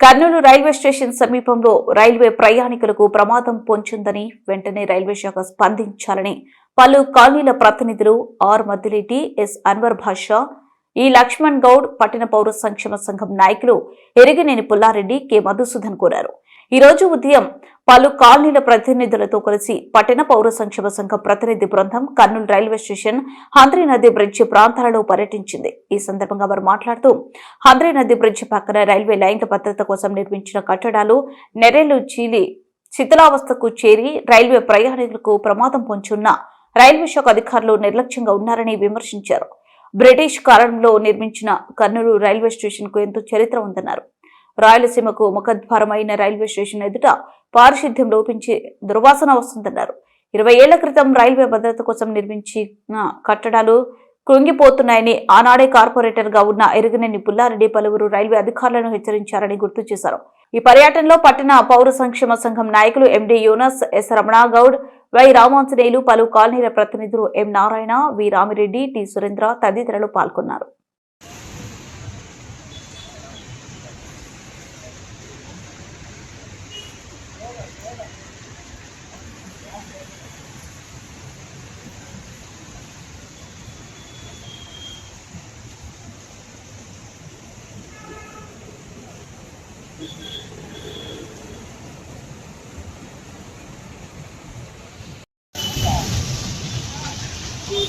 Kurnool railway station సమీపంలో railway ప్రయాణికులకు ప్రమాదం పొంచిందని వెంటనే రైల్వే శాఖ స్పందించాలని పలు కాలనీల ప్రతినిధులు ఆర్ మద్దిరెడ్డి ఎస్ అన్వర్ భాషా ఈ లక్ష్మణ్ గౌడ్ పట్టణ పౌర సంక్షేమ సంఘం నాయకులు ఎరిగినేని పుల్లారెడ్డి కె మధుసూదన్ కోరారు. ఈ రోజు ఉదయం పలు కాలనీల ప్రతినిధులతో కలిసి పట్టణ పౌర సంక్షేమ సంఘం ప్రతినిధి బృందం కర్నూలు రైల్వే స్టేషన్ హంద్రీ నది బ్రిడ్జి ప్రాంతాలలో పర్యటించింది. ఈ సందర్భంగా వారు మాట్లాడుతూ హంద్రీ నది బ్రిడ్జి పక్కన రైల్వే లైన్ల భద్రత కోసం నిర్మించిన కట్టడాలు నెరేలు చీలి శిథిలావస్థకు చేరి రైల్వే ప్రయాణికులకు ప్రమాదం పొంచున్న రైల్వే శాఖ అధికారులు నిర్లక్ష్యంగా ఉన్నారని విమర్శించారు. బ్రిటిష్ కాలంలో నిర్మించిన కర్నూలు రైల్వే స్టేషన్కు ఎంతో చరిత్ర ఉందన్నారు. రాయలసీమకు ముఖద్వారమైన రైల్వే స్టేషన్ ఎదుట పారిశుద్ధ్యం లోపించి దుర్వాసన వస్తుందన్నారు. ఇరవై ఏళ్ళ క్రితం రైల్వే భద్రత కోసం నిర్మించిన కట్టడాలు కృంగిపోతున్నాయని ఆనాడే కార్పొరేటర్గా ఉన్న ఎరుగనేని పుల్లారెడ్డి పలువురు రైల్వే అధికారులను హెచ్చరించారని గుర్తు చేశారు. ఈ పర్యటనలో పట్టణ పౌర సంక్షేమ సంఘం నాయకులు MD Yunus S Ramanagoud Y Ramanjaneyulu పలు కాలనీల ప్రతినిధులు M Narayana V Ramireddy T Surendra తదితరులు పాల్గొన్నారు.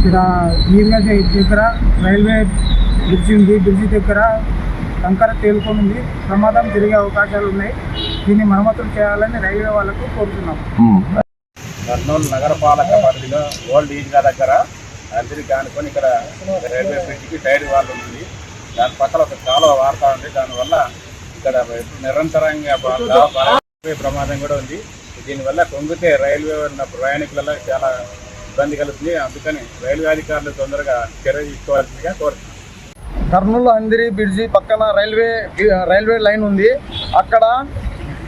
ఇక్కడ ఈమె దగ్గర రైల్వే బ్రిడ్జి ఉంది బ్రిడ్జి దగ్గర కంకర తేలుకొని ఉంది. ప్రమాదం జరిగే అవకాశాలు ఉన్నాయి. దీన్ని మరమ్మతులు చేయాలని రైల్వే వాళ్ళకు కోరుతున్నాం. కర్నూలు నగరపాలక పరిధిలో ఓల్డ్ ఈజ్గా దగ్గర అందరికి ఆనుకొని ఇక్కడ రైల్వే బ్రిడ్జ్కి టైర్ వాళ్ళు ఉంది. దాని పక్కన ఒక కాలువ వాడుతూ ఉంది. దానివల్ల ఇక్కడ నిరంతరంగా ప్రమాదం కూడా ఉంది. దీనివల్ల కొంగితే రైల్వే ఉన్న ప్రయాణికులలో చాలా ఇబ్బంది కలుగుతుంది. అందుకని రైల్వే అధికారులు తొందరగా చర్య తీసుకోవాల్సిందిగా కోరుతున్నాను కర్నూలు అందిరి బ్రిడ్జి పక్కన రైల్వే రైల్వే లైన్ ఉంది. అక్కడ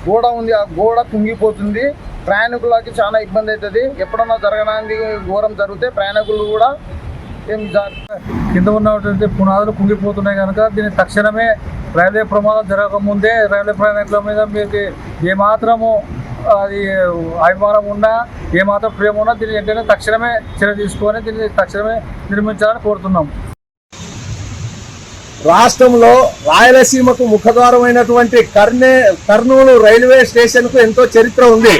గోడ ఉంది. ఆ గోడ కుంగిపోతుంది. ప్రయాణికులకి చాలా ఇబ్బంది అవుతుంది. ఎప్పుడన్నా జరగడానికి ఘోరం జరిగితే ప్రయాణికులు కూడా ఏం కింద ఉన్నటువంటి పునాదులు కుంగిపోతున్నాయి కనుక దీన్ని తక్షణమే రైల్వే ప్రమాదం జరగకముందే రైల్వే ప్రయాణికుల మీద మీకు ఏమాత్రము అది అభిమానం ఉన్నా ఏమాత్రం ప్రేమ ఉన్నా దీన్ని వెంటనే తక్షణమే చర్య తీసుకొని దీన్ని తక్షణమే నిర్మించాలని కోరుతున్నాం. రాష్ట్రంలో రాయలసీమకు ముఖద్వారమైనటువంటి కర్నే కర్నూలు రైల్వే స్టేషన్కు ఎంతో చరిత్ర ఉంది.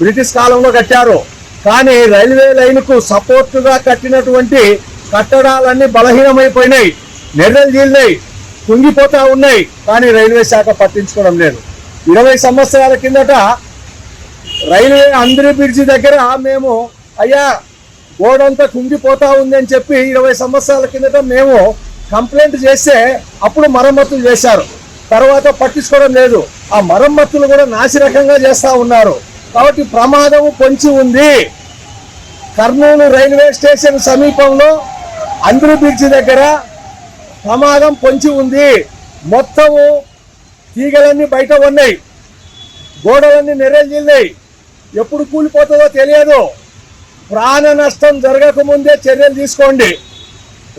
బ్రిటిష్ కాలంలో కట్టారు. కానీ రైల్వే లైన్కు సపోర్టుగా కట్టినటువంటి కట్టడాలన్నీ బలహీనమైపోయినాయి. నెర్రలు జీలినాయి కుంగిపోతా ఉన్నాయి. కానీ రైల్వే శాఖ పట్టించుకోవడం లేదు. ఇరవై సంవత్సరాల కిందట రైల్వే అందరి బ్రిడ్జి దగ్గర మేము అయ్యా గోడంతా కుంగిపోతా ఉంది అని చెప్పి ఇరవై సంవత్సరాల కిందట మేము కంప్లైంట్ చేస్తే అప్పుడు మరమ్మతులు చేశారు. తర్వాత పట్టించుకోవడం లేదు. ఆ మరమ్మతులు కూడా నాసిరకంగా చేస్తూ ఉన్నారు. కాబట్టి ప్రమాదము పొంచి ఉంది. కర్నూలు రైల్వే స్టేషన్ సమీపంలో అందరి బ్రిడ్జ్ దగ్గర ప్రమాదం పొంచి ఉంది. మొత్తము తీగలన్నీ బయట ఉన్నాయి. గోడలన్నీ నెర్రలు ఎప్పుడు కూలిపోతుందో తెలియదు. ప్రాణ నష్టం జరగకముందే చర్యలు తీసుకోండి.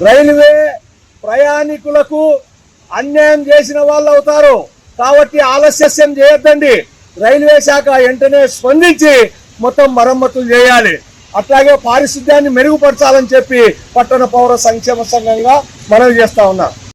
రైల్వే ప్రయాణికులకు అన్యాయం చేసిన వాళ్ళు అవుతారు. కాబట్టి ఆలస్యం చేయొద్దండి. రైల్వే శాఖ వెంటనే స్పందించి మొత్తం మరమ్మతులు చేయాలి. అట్లాగే పారిశుద్ధ్యాన్ని మెరుగుపరచాలని చెప్పి పట్టణ పౌర సంక్షేమ సంఘంగా మనవి చేస్తా ఉన్నా.